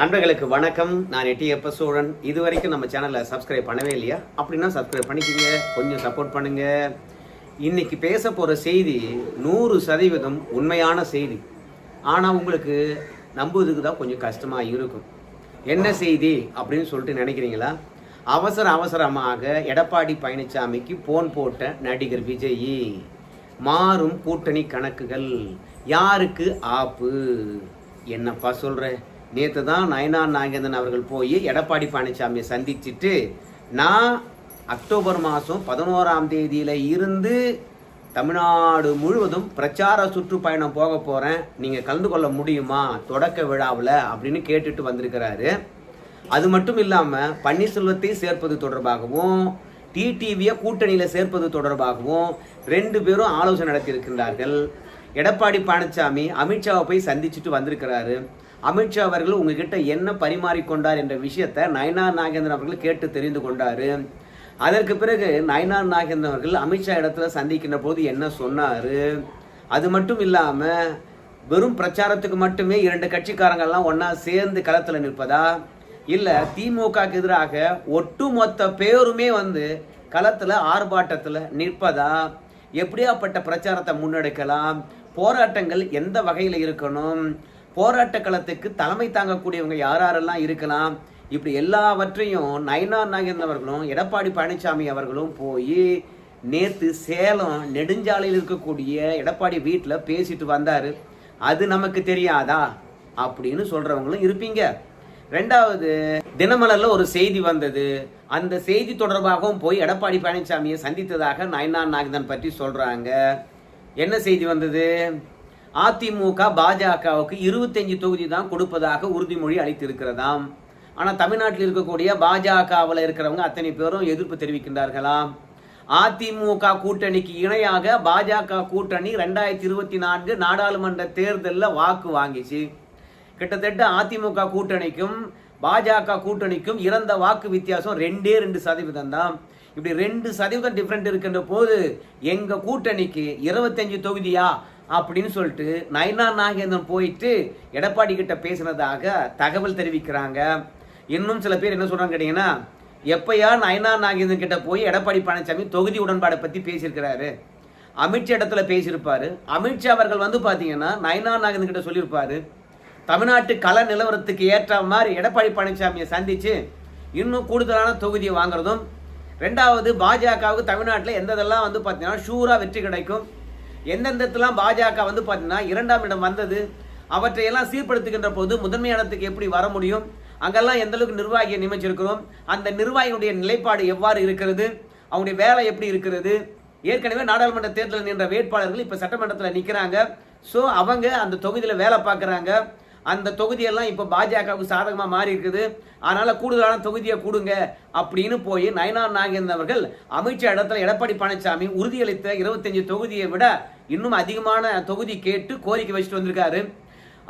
நண்பர்களுக்கு வணக்கம். நான் எட்டியப்ப சோழன் இது வரைக்கும் நம்ம சேனலை சப்ஸ்கிரைப் பண்ணவே இல்லையா? அப்படின்னா சப்ஸ்கிரைப் பண்ணிக்கோங்க. கொஞ்சம் சப்போர்ட் பண்ணுங்க. இன்னைக்கு பேச போகிற செய்தி நூறு சதவீதம் உண்மையான செய்தி. ஆனால் உங்களுக்கு நம்புவதுக்கு தான் கொஞ்சம் கஷ்டமாக இருக்கும். என்ன செய்தி அப்படின்னு சொல்லிட்டு நினைக்கிறீங்களா? அவசர அவசரமாக எடப்பாடி பழனிசாமிக்கு போன் போட்ட நடிகர் விஜய் மாறும் கூட்டணி கணக்குகள். யாருக்கு ஆப்பு? என்னப்பா சொல்கிறேன் நேற்று தான் நயனார் நாகேந்திரன் அவர்கள் போய் எடப்பாடி பழனிசாமியை சந்திச்சுட்டு நான் அக்டோபர் மாதம் பதினோராம் தேதியில் இருந்து தமிழ்நாடு முழுவதும் பிரச்சார சுற்றுப்பயணம் போக போகிறேன் நீங்கள் கலந்து கொள்ள முடியுமா? தொடக்க விழாவில் அப்படின்னு கேட்டுட்டு வந்திருக்கிறாரு. அது மட்டும் இல்லாமல் பன்னீர்செல்வத்தை சேர்ப்பது தொடர்பாகவும் டிடிவியை கூட்டணியில் சேர்ப்பது தொடர்பாகவும் ரெண்டு பேரும் ஆலோசனை நடத்தியிருக்கின்றார்கள். எடப்பாடி பழனிசாமி அமித்ஷாவை போய் சந்திச்சுட்டு வந்திருக்கிறாரு. அமித்ஷா அவர்கள் உங்ககிட்ட என்ன பரிமாறிக்கொண்டார் என்ற விஷயத்தை நயனார் நாகேந்திரன் அவர்கள் கேட்டு தெரிந்து கொண்டார். அதற்கு பிறகு நயனார் நாகேந்திரன் அவர்கள் அமித்ஷா இடத்துல சந்திக்கின்ற போது என்ன சொன்னார்? அது மட்டும் இல்லாமல் வெறும் பிரச்சாரத்துக்கு மட்டுமே இரண்டு கட்சிக்காரங்கள்லாம் ஒன்றா சேர்ந்து களத்தில் நிற்பதா? இல்லை திமுகக்கு எதிராக ஒட்டுமொத்த பேருமே வந்து களத்தில் ஆர்ப்பாட்டத்தில் நிற்பதா? எப்படியாப்பட்ட பிரச்சாரத்தை முன்னெடுக்கலாம்? போராட்டங்கள் எந்த வகையில் இருக்கணும்? போராட்ட களத்துக்கு தலைமை தாங்கக்கூடியவங்க யார் யாரெல்லாம் இருக்கலாம்? இப்படி எல்லாவற்றையும் நயனார் நாகேந்திரன் அவர்களும் எடப்பாடி பழனிசாமி அவர்களும் போய் நேற்று சேலம் நெடுஞ்சாலையில் இருக்கக்கூடிய எடப்பாடி வீட்டில் பேசிட்டு வந்தார். அது நமக்கு தெரியாதா? அப்படின்னு சொல்கிறவங்களும் இருப்பீங்க. ரெண்டாவது தினமலர்ல ஒரு செய்தி வந்தது. அந்த செய்தி தொடர்பாகவும் போய் எடப்பாடி பழனிசாமியை சந்தித்ததாக நயனார் நாகேந்திரன் பற்றி சொல்கிறாங்க என்ன செய்தி வந்தது? அதிமுக பாஜகவுக்கு இருபத்தஞ்சு தொகுதி தான் கொடுப்பதாக உறுதிமொழி அளித்திருக்கிறதாம். ஆனால் தமிழ்நாட்டில் இருக்கக்கூடிய பாஜகவில் இருக்கிறவங்க அத்தனை பேரும் எதிர்ப்பு தெரிவிக்கின்றார்களாம் அதிமுக கூட்டணிக்கு இணையாக பாஜக கூட்டணி ரெண்டாயிரத்தி இருபத்தி நான்கு நாடாளுமன்ற தேர்தலில் வாக்கு வாங்கிச்சு. கிட்டத்தட்ட அதிமுக கூட்டணிக்கும் பாஜக கூட்டணிக்கும் இறந்த வாக்கு வித்தியாசம் ரெண்டே ரெண்டு சதவீதம் தான். இப்படி ரெண்டு சதவீதம் டிஃப்ரெண்ட் இருக்கின்ற போது எங்கள் கூட்டணிக்கு இருபத்தஞ்சு தொகுதியா அப்படின்னு சொல்லிட்டு நயனா நாகேந்திரன் போயிட்டு எடப்பாடி கிட்ட பேசினதாக தகவல் தெரிவிக்கிறாங்க. இன்னும் சில பேர் என்ன சொல்றாங்க கேட்டீங்கன்னா எப்பயா நயனா நாகேந்திரன் கிட்ட போய் எடப்பாடி பழனிசாமி தொகுதி உடன்பாடை பத்தி பேசியிருக்கிறாரு. அமித்ஷா இடத்துல பேசியிருப்பாரு. அமித்ஷா அவர்கள் வந்து பாத்தீங்கன்னா நயனா நாகேந்திரன் கிட்ட சொல்லியிருப்பாரு. தமிழ்நாட்டு கல நிலவரத்துக்கு ஏற்ற மாதிரி எடப்பாடி பழனிசாமியை சந்திச்சு இன்னும் கூடுதலான தொகுதியை வாங்குறதும் ரெண்டாவது பாஜகவுக்கு தமிழ்நாட்டில் எந்ததெல்லாம் வந்து பார்த்தீங்கன்னா ஷூராக வெற்றி கிடைக்கும். எந்தெந்த இடத்துலாம் பாஜக வந்து பார்த்தீங்கன்னா இரண்டாம் இடம் வந்தது அவற்றையெல்லாம் சீர்படுத்துகின்ற போது முதன்மை இடத்துக்கு எப்படி வர முடியும்? அங்கெல்லாம் எந்த அளவுக்கு நிர்வாகியை நியமிச்சிருக்கிறோம்? அந்த நிர்வாகியுடைய நிலைப்பாடு எவ்வாறு இருக்கிறது? அவங்களுடைய வேலை எப்படி இருக்கிறது? ஏற்கனவே நாடாளுமன்ற தேர்தலில் நின்ற வேட்பாளர்கள் இப்போ சட்டமன்றத்தில் நிற்கிறாங்க ஸோ அவங்க அந்த தொகுதியில் வேலை பார்க்குறாங்க. அந்த தொகுதியெல்லாம் இப்போ பாஜகவுக்கு சாதகமாக மாறி இருக்குது அதனால் கூடுதலான தொகுதியை கொடுங்க அப்படின்னு போய் நயனார் நாகேந்திரன் அவர்கள் அமைச்சர் இடத்துல எடப்பாடி பழனிசாமி உறுதியளித்த இருபத்தஞ்சு தொகுதியை விட இன்னும் அதிகமான தொகுதி கேட்டு கோரிக்கை வச்சுட்டு வந்திருக்காரு.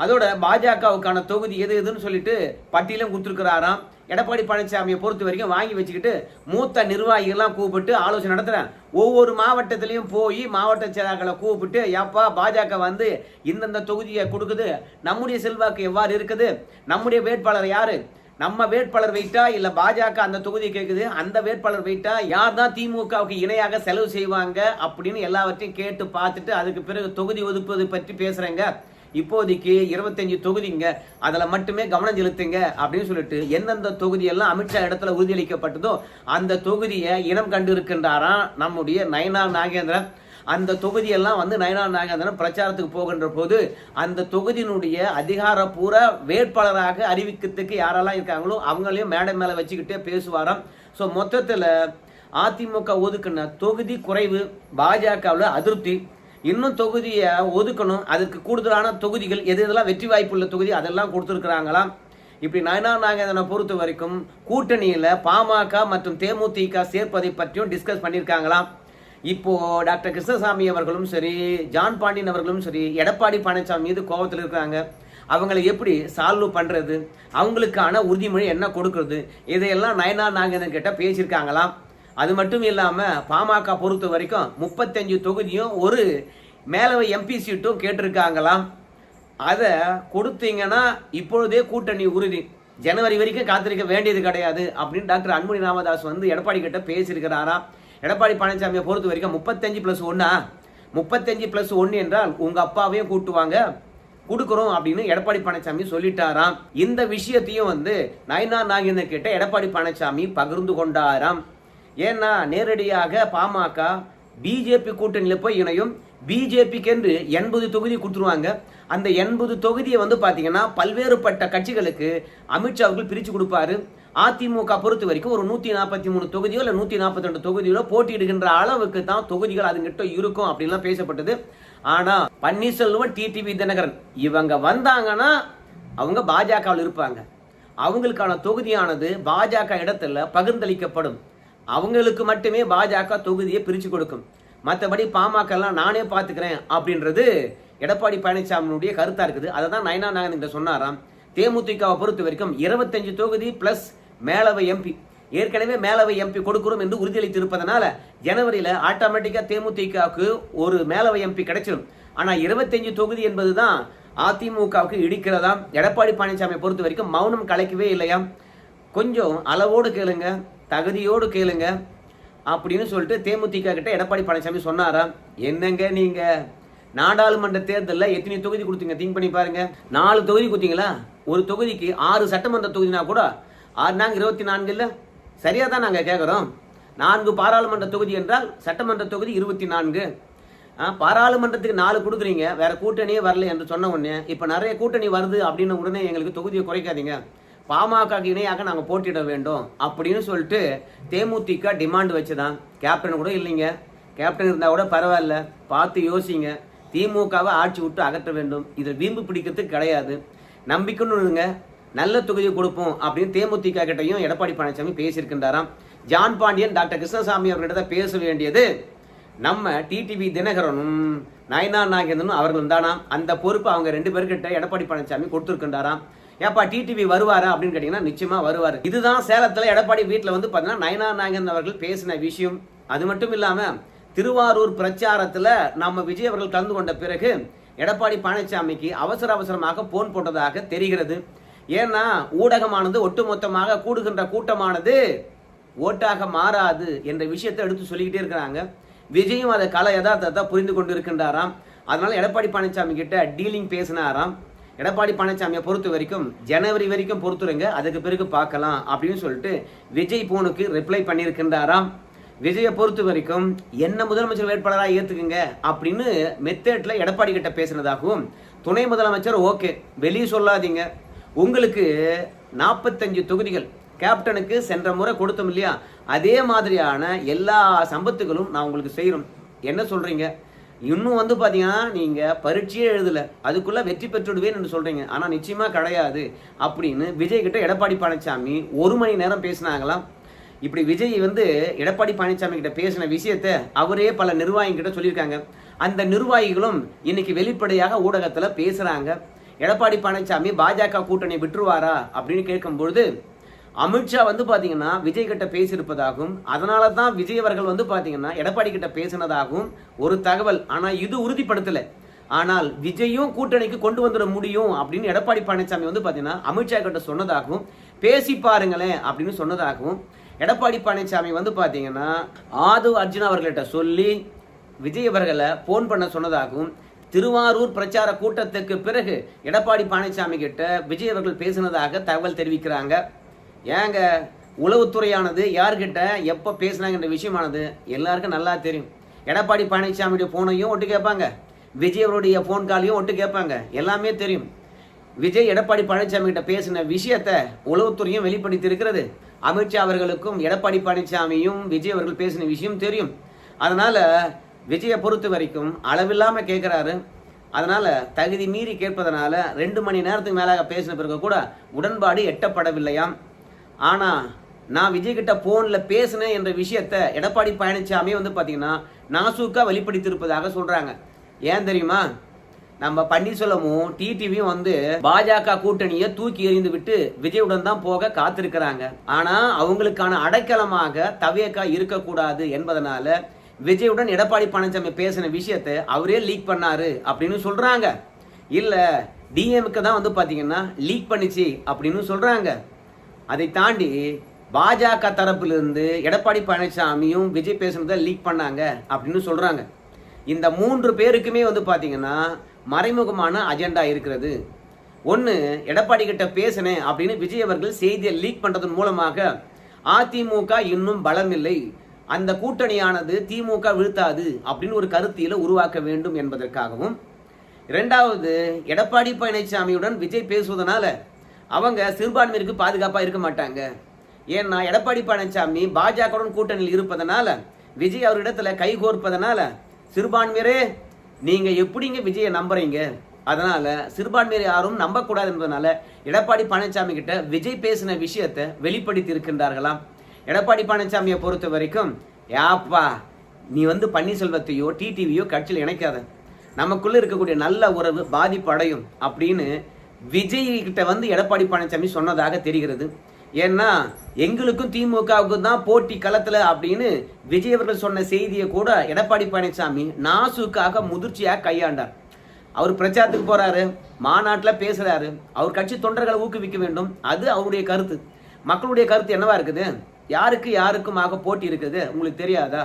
அதோட பாஜகவுக்கான தொகுதி எது எதுன்னு சொல்லிட்டு பட்டியலும் கொடுத்துருக்கிறாராம். எடப்பாடி பழனிசாமியை பொறுத்த வரைக்கும் வாங்கி வச்சுக்கிட்டு மூத்த நிர்வாகிகள்லாம் கூப்பிட்டு ஆலோசனை நடத்துகிறேன் ஒவ்வொரு மாவட்டத்திலையும் போய் மாவட்ட செயலாளர்களை கூப்பிட்டு ஏப்பா பாஜக வந்து இந்தந்த தொகுதியை கொடுக்குது. நம்முடைய செல்வாக்கு எவ்வாறு இருக்குது? நம்முடைய வேட்பாளர் யாரு? நம்ம வேட்பாளர் வைட்டா இல்ல பாஜக அந்த தொகுதி கேட்குது அந்த வேட்பாளர் வைட்டா யார் தான் திமுகவுக்கு இணையாக செலவு செய்வாங்க? அப்படின்னு எல்லாவற்றையும் கேட்டு பார்த்துட்டு அதுக்கு பிறகு தொகுதி ஒதுக்குவது பற்றி பேசுறேங்க. இப்போதைக்கு இருபத்தஞ்சு தொகுதிங்க அதில் மட்டுமே கவனம் செலுத்துங்க அப்படின்னு சொல்லிட்டு எந்தெந்த தொகுதியெல்லாம் அமித்ஷா இடத்துல உறுதியளிக்கப்பட்டதோ அந்த தொகுதியை இனம் கண்டு இருக்கின்றாராம் நம்முடைய நயனா நாகேந்திரன். அந்த தொகுதியெல்லாம் வந்து நயனா நாகேந்திரன் பிரச்சாரத்துக்கு போகின்ற போது அந்த தொகுதியினுடைய அதிகாரப்பூர்வ வேட்பாளராக அறிவிக்கிறதுக்கு யாரெல்லாம் இருக்காங்களோ அவங்களையும் மேடை மேலே வச்சுக்கிட்டே பேசுவாராம். ஸோ மொத்தத்தில் அதிமுக ஒதுக்குன தொகுதி குறைவு பாஜகவில் அதிருப்தி. இன்னும் தொகுதியை ஒதுக்கணும். அதுக்கு கூடுதலான தொகுதிகள் எது எதெல்லாம் வெற்றி வாய்ப்புள்ள தொகுதி அதெல்லாம் கொடுத்துருக்குறாங்களாம். இப்படி நயனார் நாகேந்திரனை பொறுத்த வரைக்கும் கூட்டணியில் பாமக மற்றும் தேமுதிக சேர்ப்பதை பற்றியும் டிஸ்கஸ் பண்ணியிருக்காங்களாம். இப்போ டாக்டர் கிருஷ்ணசாமி அவர்களும் சரி ஜான் பாண்டியன் அவர்களும் சரி எடப்பாடி பழனிசாமி மீது கோபத்தில் இருக்காங்க. அவங்களை எப்படி சால்வ் பண்ணுறது அவங்களுக்கான உறுதிமொழி என்ன கொடுக்கறது? இதையெல்லாம் நயனார் நாகேந்திரன் கிட்ட பேசியிருக்காங்களாம். அது மட்டும் இல்லாமல் பாமக பொறுத்த வரைக்கும் முப்பத்தஞ்சு தொகுதியும் ஒரு மேலவை எம்பி சீட்டும் கேட்டிருக்காங்களாம் அதை கொடுத்தீங்கன்னா இப்பொழுதே கூட்டணி உறுதி. ஜனவரி வரைக்கும் காத்திருக்க வேண்டியது கிடையாது அப்படின்னு டாக்டர் அன்புமணி ராமதாஸ் வந்து எடப்பாடி கிட்ட பேசியிருக்கிறாரா? எடப்பாடி பழனிசாமியை பொறுத்த வரைக்கும் முப்பத்தஞ்சு பிளஸ் ஒன்னா? முப்பத்தஞ்சு பிளஸ் ஒன்று என்றால் உங்கள் அப்பாவையும் கூட்டுவாங்க. கொடுக்குறோம் அப்படின்னு எடப்பாடி பழனிசாமி சொல்லிட்டாராம். இந்த விஷயத்தையும் வந்து நயனா நாகேந்திரன் கிட்ட எடப்பாடி பழனிசாமி பகிர்ந்து கொண்டாராம். ஏன்னா நேரடியாக பாமக பிஜேபி கூட்டணியில் போய் இணையும். பிஜேபிக்கென்று எண்பது தொகுதி கொடுத்துருவாங்க. அந்த எண்பது தொகுதியை வந்து பார்த்தீங்கன்னா பல்வேறுபட்ட கட்சிகளுக்கு அமித்ஷா அவர்கள் பிரித்து கொடுப்பாரு. அதிமுக பொறுத்த வரைக்கும் ஒரு நூற்றி நாற்பத்தி மூணு தொகுதியோ இல்லை நூற்றி நாற்பத்தி ரெண்டு தொகுதிகளோ போட்டியிடுகின்ற அளவுக்கு தான் தொகுதிகள் அதுங்கிட்ட இருக்கும் அப்படின்லாம் பேசப்பட்டது. ஆனால் பன்னீர்செல்வம் டிடிவி தினகரன் இவங்க வந்தாங்கன்னா அவங்க பாஜகவில் இருப்பாங்க. அவங்களுக்கான தொகுதியானது பாஜக இடத்துல பகிர்ந்தளிக்கப்படும். அவங்களுக்கு மட்டுமே பாஜக தொகுதியை பிரித்து கொடுக்கும். மற்றபடி பாமகலாம் நானே பார்த்துக்கிறேன் அப்படின்றது எடப்பாடி பழனிசாமியினுடைய கருத்தாக இருக்குது. அதை தான் நயனா நாகன் சொன்னாராம். தேமுதிகவை பொறுத்த வரைக்கும் இருபத்தஞ்சு தொகுதி பிளஸ் மேலவை எம்பி ஏற்கனவே மேலவை எம்பி கொடுக்கிறோம் என்று உறுதியளித்திருப்பதனால ஜனவரியில் ஆட்டோமேட்டிக்காக தேமுதிகவுக்கு ஒரு மேலவை எம்பி கிடைச்சிடும் ஆனால் இருபத்தஞ்சு தொகுதி என்பது தான் அதிமுகவுக்கு இடிக்கிறதா? எடப்பாடி பழனிசாமியை பொறுத்த வரைக்கும் மௌனம் கலைக்கவே இல்லையா? கொஞ்சம் அளவோடு கேளுங்க. தகுதியோடு கேளுங்க அப்படின்னு சொல்லிட்டு தேமுதிக கிட்ட எடப்பாடி பழனிசாமி சொன்னாரா என்னங்க நீங்க? நாடாளுமன்ற தேர்தலில் எத்தனை தொகுதி கொடுத்தீங்க? திங்க் பண்ணி பாருங்க. நாலு தொகுதி கொடுத்தீங்களா? ஒரு தொகுதிக்கு ஆறு சட்டமன்ற தொகுதினா கூட ஆறு நாங்க இருபத்தி நான்குல? சரியா தான் நாங்க கேட்குறோம் நான்கு பாராளுமன்ற தொகுதி என்றால் சட்டமன்ற தொகுதி இருபத்தி நான்கு. பாராளுமன்றத்துக்கு நாலு கொடுக்குறீங்க. வேற கூட்டணியே வரல என்று சொன்ன உடனே இப்போ நிறைய கூட்டணி வருது அப்படின்னு உடனே எங்களுக்கு தொகுதியை குறைக்காதீங்க. பாமகக்கு இணையாக நாங்கள் போட்டியிட வேண்டும் அப்படின்னு சொல்லிட்டு தேமுதிக டிமாண்ட் வச்சுதான். கேப்டன் கூட இல்லைங்க. கேப்டன் இருந்தால் கூட பரவாயில்ல. பார்த்து யோசிங்க. திமுகவை ஆட்சி விட்டு அகற்ற வேண்டும். இதில் வீம்பு பிடிக்கிறதுக்கு கிடையாது. நம்பிக்கைன்னு இருங்க நல்ல தொகுதியை கொடுப்போம் அப்படின்னு தேமுதிக கிட்டையும் எடப்பாடி பழனிசாமி பேசியிருக்கின்றாராம். ஜான் பாண்டியன் டாக்டர் கிருஷ்ணசாமி அவர்கிட்ட தான் பேச வேண்டியது. நம்ம டிடிவி தினகரனும் நயனா நாகேந்திரனும் அவர்களும் தானா அந்த பொறுப்பு அவங்க ரெண்டு பேர்கிட்ட எடப்பாடி பழனிசாமி கொடுத்துருக்கின்றாராம். ஏப்பா டிடிவி வருவாரா அப்படின்னு கேட்டீங்கன்னா நிச்சயமா வருவார். இதுதான் சேலத்துல எடப்பாடி வீட்டில் வந்து பார்த்தீங்கன்னா நயனா நாயகன் அவர்கள் பேசின விஷயம். அது மட்டும் இல்லாம திருவாரூர் பிரச்சாரத்துல நம்ம விஜய் அவர்கள் கலந்து கொண்ட பிறகு எடப்பாடி பழனிசாமிக்கு அவசர அவசரமாக போன் போட்டதாக தெரிகிறது. ஏன்னா ஊடகமானது ஒட்டுமொத்தமாக கூடுகின்ற கூட்டமானது ஓட்டாக மாறாது என்ற விஷயத்தை எடுத்து சொல்லிக்கிட்டே இருக்கிறாங்க. விஜயும் அதை கல யதார்த்தத்தை புரிந்து கொண்டு இருக்கின்றாராம் அதனால எடப்பாடி பழனிசாமி கிட்ட டீலிங் பேசினாராம். எடப்பாடி பழனிசாமியை பொறுத்த வரைக்கும் ஜனவரி வரைக்கும் பொறுத்துருங்க அதுக்கு பிறகு பார்க்கலாம் அப்படின்னு சொல்லிட்டு விஜய் போனுக்கு ரிப்ளை பண்ணியிருக்கின்றாராம். விஜயை பொறுத்த வரைக்கும் என்ன முதலமைச்சர் வேட்பாளராக ஏற்றுக்குங்க அப்படின்னு மெத்தேட்டில் எடப்பாடி கிட்ட பேசினதாகவும் துணை முதலமைச்சர் ஓகே வெளியே சொல்லாதீங்க. உங்களுக்கு நாற்பத்தஞ்சு தொகுதிகள் கேப்டனுக்கு சென்ற முறை கொடுத்தோம் இல்லையா? அதே மாதிரியான எல்லா சம்பத்துகளும் நான் உங்களுக்கு செய்கிறோம் என்ன சொல்கிறீங்க இன்னும் வந்து பார்த்தீங்கன்னா நீங்கள் பரீட்சையே எழுதலை. அதுக்குள்ளே வெற்றி பெற்றுடுவேன் என்று ஆனால் நிச்சயமாக கிடையாது. அப்படின்னு விஜய் கிட்ட எடப்பாடி பழனிசாமி ஒரு மணி நேரம் பேசினாங்களாம் இப்படி விஜய் வந்து எடப்பாடி பழனிசாமி கிட்ட பேசின விஷயத்த அவரே பல நிர்வாகிகிட்ட கிட்ட சொல்லியிருக்காங்க. அந்த நிர்வாகிகளும் இன்னைக்கு வெளிப்படையாக ஊடகத்தில் பேசுகிறாங்க எடப்பாடி பழனிசாமி பாஜக கூட்டணி விட்டுருவாரா அப்படின்னு கேட்கும்பொழுது அமித்ஷா வந்து பார்த்தீங்கன்னா விஜய் கிட்ட பேசியிருப்பதாகவும் அதனால தான் விஜய் அவர்கள் வந்து பார்த்தீங்கன்னா எடப்பாடி கிட்ட பேசினதாகவும் ஒரு தகவல். ஆனால் இது உறுதிப்படுத்தலை. ஆனால் விஜயும் கூட்டணிக்கு கொண்டு வந்துட முடியும் அப்படின்னு எடப்பாடி பழனிசாமி வந்து பார்த்தீங்கன்னா அமித்ஷா கிட்ட சொன்னதாகவும் பேசி பாருங்களேன் அப்படின்னு சொன்னதாகவும் எடப்பாடி பழனிசாமி வந்து பார்த்தீங்கன்னா ஆது அர்ஜுன் அவர்கள்ட்ட சொல்லி விஜய் அவர்களை ஃபோன் பண்ண சொன்னதாகவும் திருவாரூர் பிரச்சார கூட்டத்துக்கு பிறகு எடப்பாடி பழனிசாமி கிட்ட விஜய் அவர்கள் பேசினதாக தகவல் தெரிவிக்கிறாங்க. ஏங்க உளவுத்துறையானது யார்கிட்ட எப்போ பேசினாங்கன்ற விஷயமானது எல்லாருக்கும் நல்லா தெரியும். எடப்பாடி பழனிசாமியுடைய ஃபோனையும் ஒட்டு கேட்பாங்க. விஜய் அவருடைய ஃபோன் காலையும் ஒட்டு கேட்பாங்க. எல்லாமே தெரியும். விஜய் எடப்பாடி பழனிசாமி கிட்ட பேசின விஷயத்த உளவுத்துறையும் வெளிப்படுத்தி இருக்கிறது அமித்ஷா அவர்களுக்கும் எடப்பாடி பழனிசாமியும் விஜய் அவர்கள் பேசின விஷயம் தெரியும். அதனால விஜயை பொறுத்த வரைக்கும் அளவில்லாமல் கேட்குறாரு. அதனால தகுதி மீறி கேட்பதனால ரெண்டு மணி நேரத்துக்கு மேலாக பேசின பிறகு கூட உடன்பாடு எட்டப்படவில்லையாம். ஆனால் நான் விஜய் ஃபோனில் பேசினேன் என்ற விஷயத்த எடப்பாடி பழனிசாமி வந்து பார்த்தீங்கன்னா நாசூக்காக வெளிப்படுத்தியிருப்பதாக சொல்கிறாங்க ஏன் தெரியுமா? நம்ம பன்னீர்செல்வமும் டிடிவியும் வந்து பாஜக கூட்டணியை தூக்கி எறிந்து விட்டு விஜயுடன் தான் போக காத்திருக்கிறாங்க. ஆனால் அவங்களுக்கான அடைக்கலமாக தவேக்கா இருக்கக்கூடாது என்பதனால விஜயுடன் எடப்பாடி பழனிசாமி பேசின விஷயத்தை அவரே லீக் பண்ணாரு அப்படின்னு சொல்கிறாங்க இல்லை டிஎம்கே தான் வந்து பார்த்தீங்கன்னா லீக் பண்ணிச்சு அப்படின்னு சொல்கிறாங்க அதை தாண்டி பாஜக தரப்பிலிருந்து எடப்பாடி பழனிசாமியும் விஜய் பேசுனதை லீக் பண்ணாங்க அப்படின்னு சொல்கிறாங்க இந்த மூன்று பேருக்குமே வந்து பார்த்தீங்கன்னா மறைமுகமான அஜெண்டா இருக்கிறது. ஒன்று எடப்பாடி கிட்ட பேசினேன் அப்படின்னு விஜய் அவர்கள் செய்தியை லீக் பண்ணுறதன் மூலமாக அதிமுக இன்னும் பலமில்லை. அந்த கூட்டணியானது திமுக வீழ்த்தாது அப்படின்னு ஒரு கருத்தியில் உருவாக்க வேண்டும் என்பதற்காகவும். இரண்டாவது எடப்பாடி பழனிசாமியுடன் விஜய் பேசுவதனால அவங்க சிறுபான்மையிற்கு பாதுகாப்பாக இருக்க மாட்டாங்க. ஏன்னா எடப்பாடி பழனிசாமி பாஜகவுடன் கூட்டணியில் இருப்பதனால விஜய் அவரிடத்துல கைகோர்ப்பதனால சிறுபான்மையரே நீங்க எப்படிங்க விஜயை நம்புறீங்க? அதனால சிறுபான்மையர் யாரும் நம்பக்கூடாது என்பதனால எடப்பாடி பழனிசாமி கிட்ட விஜய் பேசின விஷயத்தை வெளிப்படுத்தி இருக்கின்றார்களாம். எடப்பாடி பழனிசாமியை பொறுத்த வரைக்கும் யாப்பா நீ வந்து பன்னீர்செல்வத்தையோ டிடிவியோ கட்சியில் இணைக்காத. நமக்குள்ள இருக்கக்கூடிய நல்ல உறவு பாதிப்பு அடையும் அப்படின்னு விஜய் கிட்ட வந்து எடப்பாடி பழனிசாமி சொன்னதாக தெரிகிறது. ஏன்னா எங்களுக்கும் திமுகவுக்கும் தான் போட்டி களத்தில் அப்படின்னு விஜய் அவர்கள் சொன்ன செய்தியை கூட எடப்பாடி பழனிசாமி நாசுக்காக முதிர்ச்சியாக கையாண்டார். அவர் பிரச்சாரத்துக்கு போறாரு மாநாட்டில் பேசுறாரு. அவர் கட்சி தொண்டர்களை ஊக்குவிக்க வேண்டும். அது அவருடைய கருத்து. மக்களுடைய கருத்து என்னவா இருக்குது? யாருக்கு யாருக்குமாக போட்டி இருக்குது? உங்களுக்கு தெரியாதா?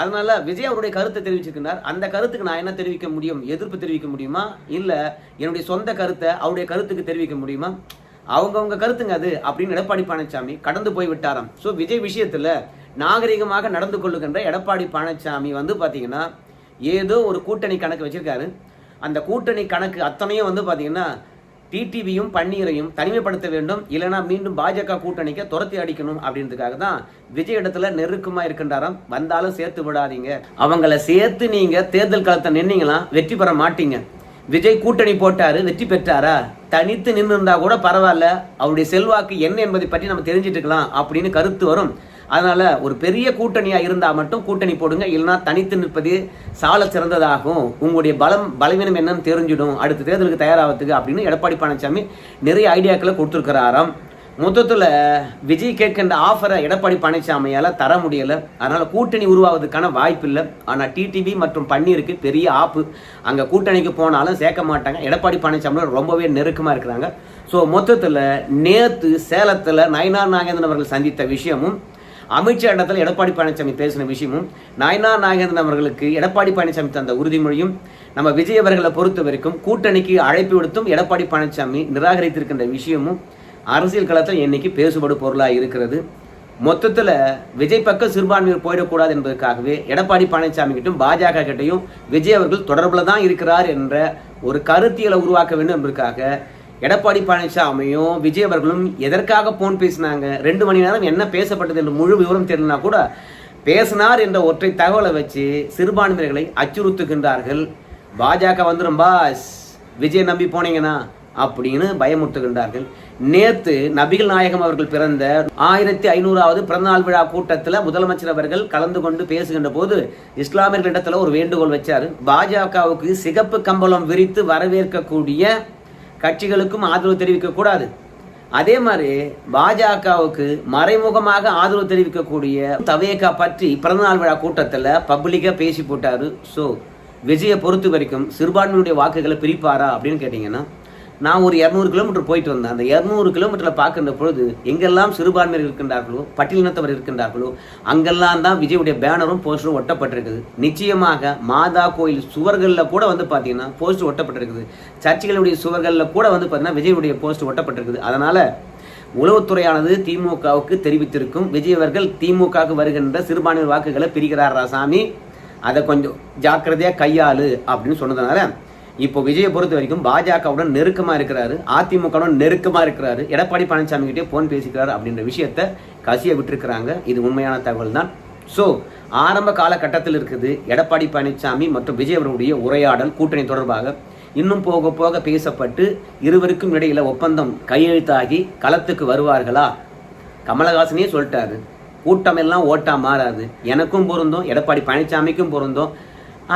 அதனால விஜய் அவருடைய கருத்தை தெரிவிச்சிருக்கிறார் அந்த கருத்துக்கு நான் என்ன தெரிவிக்க முடியும்? எதிர்ப்பு தெரிவிக்க முடியுமா? இல்லை என்னுடைய சொந்த கருத்தை அவருடைய கருத்துக்கு தெரிவிக்க முடியுமா? அவங்கவுங்க கருத்துங்க அது அப்படின்னு எடப்பாடி பழனிசாமி கடந்து போய் விட்டாராம். ஸோ விஜய் விஷயத்தில் நாகரிகமாக நடந்து கொள்ளுகின்ற எடப்பாடி பழனிசாமி வந்து பார்த்தீங்கன்னா ஏதோ ஒரு கூட்டணி கணக்கு வச்சிருக்காரு. அந்த கூட்டணி கணக்கு அத்தனையும் வந்து பார்த்தீங்கன்னா டிடிவியும் பன்னீரையும் தனிமைப்படுத்த வேண்டும். இல்லைனா மீண்டும் பாஜக கூட்டணிக்க துரத்தி அடிக்கணும் அப்படின்றதுக்காக தான் விஜய் இடத்துல நெருக்கமா இருக்கின்றாராம். வந்தாலும் சேர்த்து விடாதீங்க. அவங்கள சேர்த்து நீங்க தேர்தல் காலத்தை நின்னீங்களா வெற்றி பெற மாட்டீங்க. விஜய் கூட்டணி போட்டாரு வெற்றி பெற்றாரா? தனித்து நின்று இருந்தா கூட பரவாயில்ல. அவருடைய செல்வாக்கு என்ன என்பதை பற்றி நம்ம தெரிஞ்சிட்டு இருக்கலாம் அப்படின்னு கருத்து வரும். அதனால் ஒரு பெரிய கூட்டணியாக இருந்தால் மட்டும் கூட்டணி போடுங்க. இல்லைன்னா தனித்து நிற்பது சால சிறந்ததாகும். உங்களுடைய பலம் பலவீனம் என்னன்னு தெரிஞ்சிடும். அடுத்த தேர்தலுக்கு தயாராகிறதுக்கு அப்படின்னு எடப்பாடி பழனிசாமி நிறைய ஐடியாக்களை கொடுத்துருக்கிறாராம். மொத்தத்தில் விஜய் கேட்கின்ற ஆஃபரை எடப்பாடி பழனிசாமியால் தர முடியல. அதனால் கூட்டணி உருவாவதுக்கான வாய்ப்பு இல்லை. ஆனால் டிடிவி மற்றும் பன்னீருக்கு பெரிய ஆப்பு. அங்கே கூட்டணிக்கு போனாலும் சேர்க்க மாட்டாங்க. எடப்பாடி பழனிசாமியோட ரொம்பவே நெருக்கமாக இருக்கிறாங்க. ஸோ மொத்தத்தில் நேற்று சேலத்தில் நயனார் நாகேந்திரன் அவர்கள் சந்தித்த விஷயமும் அமித்ஷா இடத்துல எடப்பாடி பழனிசாமி பேசின விஷயமும் நாயனா நாகேந்திரன் அவர்களுக்கு எடப்பாடி பழனிசாமி தந்த உறுதிமொழியும் நம்ம விஜய் அவர்களை பொறுத்த வரைக்கும் கூட்டணிக்கு அழைப்பு விடுத்தும் எடப்பாடி பழனிசாமி நிராகரித்திருக்கின்ற விஷயமும் அரசியல் களத்தில் இன்னைக்கு பேசுபடு பொருளாக இருக்கிறது. மொத்தத்தில் விஜய் பக்கம் சிறுபான்மையர் போயிடக்கூடாது என்பதற்காகவே எடப்பாடி பழனிசாமி கிட்டும் பாஜக கிட்டையும் விஜய் அவர்கள் தொடர்பில் தான் இருக்கிறார் என்ற ஒரு கருத்தியலை உருவாக்க வேண்டும் என்பதற்காக எடப்பாடி பழனிசாமியும் விஜய் அவர்களும் எதற்காக போன் பேசினாங்க? ரெண்டு மணி நேரம் என்ன பேசப்பட்டது என்று முழு விவரம் தெரியலனா கூட பேசினார் என்ற ஒற்றை தகவலை வச்சு சிறுபான்மையர்களை அச்சுறுத்துகின்றார்கள். பாஜக வந்துடும் பாஸ். விஜய் நம்பி போனீங்கன்னா அப்படின்னு பயமுறுத்துகின்றார்கள். நேத்து நபிகள் நாயகம் அவர்கள் பிறந்த ஆயிரத்தி ஐநூறாவது பிறந்தநாள் விழா கூட்டத்தில் முதலமைச்சர் அவர்கள் கலந்து கொண்டு பேசுகின்ற போது இஸ்லாமியர்களிடத்தில் ஒரு வேண்டுகோள் வச்சார். பாஜகவுக்கு சிகப்பு கம்பளம் விரித்து வரவேற்கக்கூடிய கட்சிகளுக்கும் ஆதரவு தெரிவிக்கக்கூடாது அதே மாதிரி பாஜகவுக்கு மறைமுகமாக ஆதரவு தெரிவிக்கக்கூடிய தவேகா பற்றி பிறந்தநாள் விழா கூட்டத்தில் பப்ளிக்காக பேசி போட்டார். ஸோ விஜயை பொறுத்த வரைக்கும் சிறுபான்மையுடைய வாக்குகளை பிரிப்பாரா அப்படின்னு கேட்டிங்கன்னா நான் ஒரு இரநூறு கிலோமீட்டர் போயிட்டு வந்தேன். அந்த இரநூறு கிலோமீட்டரில் பார்க்கின்ற பொழுது எங்கெல்லாம் சிறுபான்மையர் இருக்கின்றார்களோ பட்டியலினத்தவர் இருக்கின்றார்களோ அங்கெல்லாம் தான் விஜயுடைய பேனரும் போஸ்டரும் ஒட்டப்பட்டிருக்குது. நிச்சயமாக மாதா கோயில் சுவர்களில் கூட வந்து பார்த்தீங்கன்னா போஸ்டர் ஒட்டப்பட்டிருக்குது. சர்ச்சைகளுடைய சுவர்களில் கூட வந்து பார்த்தீங்கன்னா விஜயுடைய போஸ்டர் ஒட்டப்பட்டிருக்குது. அதனால் உளவுத்துறையானது திமுகவுக்கு தெரிவித்திருக்கும். விஜய் அவர்கள் திமுகவுக்கு வருகின்ற சிறுபான்மையர் வாக்குகளை பிரிக்கிறார் ராசாமி அதை கொஞ்சம் ஜாக்கிரதையாக கையாளு அப்படின்னு சொன்னதுனால இப்போ விஜயை பொறுத்த வரைக்கும் பாஜகவுடன் நெருக்கமா இருக்கிறாரு அதிமுகவுடன் நெருக்கமா இருக்கிறாரு எடப்பாடி பழனிசாமி கிட்டே போன் பேசிக்கிறாரு அப்படின்ற விஷயத்த கசிய விட்டுருக்கிறாங்க. இது உண்மையான தகவல் தான். ஸோ ஆரம்ப காலகட்டத்தில் இருக்குது எடப்பாடி பழனிசாமி மற்றும் விஜய் அவர்களுடைய உரையாடல் கூட்டணி தொடர்பாக இன்னும் போக போக பேசப்பட்டு இருவருக்கும் இடையில ஒப்பந்தம் கையெழுத்தாகி களத்துக்கு வருவார்களா? கமலஹாசனே சொல்லிட்டாரு. கூட்டம் எல்லாம் ஓட்டா மாறாது. எனக்கும் பொருந்தும் எடப்பாடி பழனிசாமிக்கும் பொருந்தும்.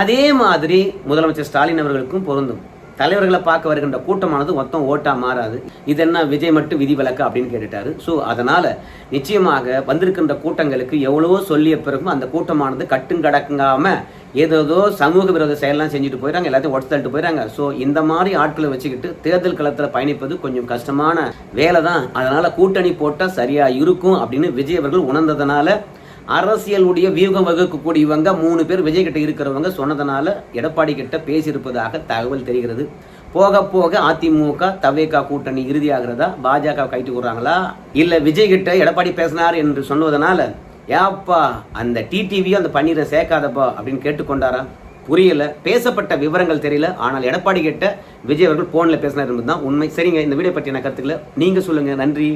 அதே மாதிரி முதலமைச்சர் ஸ்டாலின் அவர்களுக்கும் பொருந்தும். தலைவர்களை பார்க்க வருகின்ற கூட்டமானது மொத்தம் ஓட்டா மாறாது. இது என்ன விஜய் மட்டும் விதி விலக்கு அப்படின்னு கேட்டுட்டாரு. ஸோ அதனால நிச்சயமாக வந்திருக்கின்ற கூட்டங்களுக்கு எவ்வளவோ சொல்லிய பிறகும் அந்த கூட்டமானது கட்டுங்கடங்காம ஏதேதோ சமூக விரோத செயல்லாம் செஞ்சுட்டு போயிறாங்க. எல்லாத்தையும் உடச்சு தள்ளிட்டு ஸோ இந்த மாதிரி ஆட்களை வச்சுக்கிட்டு தேர்தல் களத்தில் பயணிப்பது கொஞ்சம் கஷ்டமான வேலை தான் அதனால கூட்டணி போட்டால் சரியா இருக்கும் அப்படின்னு விஜய் அவர்கள் உணர்ந்ததுனால அரசியலுடைய வியூகம் வகுக்கக்கூடியவங்க மூணு பேர் விஜய் கிட்ட இருக்கிறவங்க சொன்னதுனால எடப்பாடி கிட்ட பேசியிருப்பதாக தகவல் தெரிகிறது. போக போக அதிமுக தவேகா கூட்டணி இறுதியாகிறதா பாஜக கைட்டு விடுறாங்களா இல்ல விஜய் கிட்ட எடப்பாடி பேசினார் என்று சொன்னதனால ஏப்பா அந்த டிடிவியும் அந்த பன்னீரை சேர்க்காதப்பா அப்படின்னு கேட்டுக்கொண்டாரா? புரியல. பேசப்பட்ட விவரங்கள் தெரியல. ஆனால் எடப்பாடி கிட்ட விஜய் அவர்கள் போன்ல பேசினார் என்பதுதான் உண்மை. சரிங்க இந்த வீடியோ பற்றின கருத்துக்களை நீங்க சொல்லுங்க. நன்றி.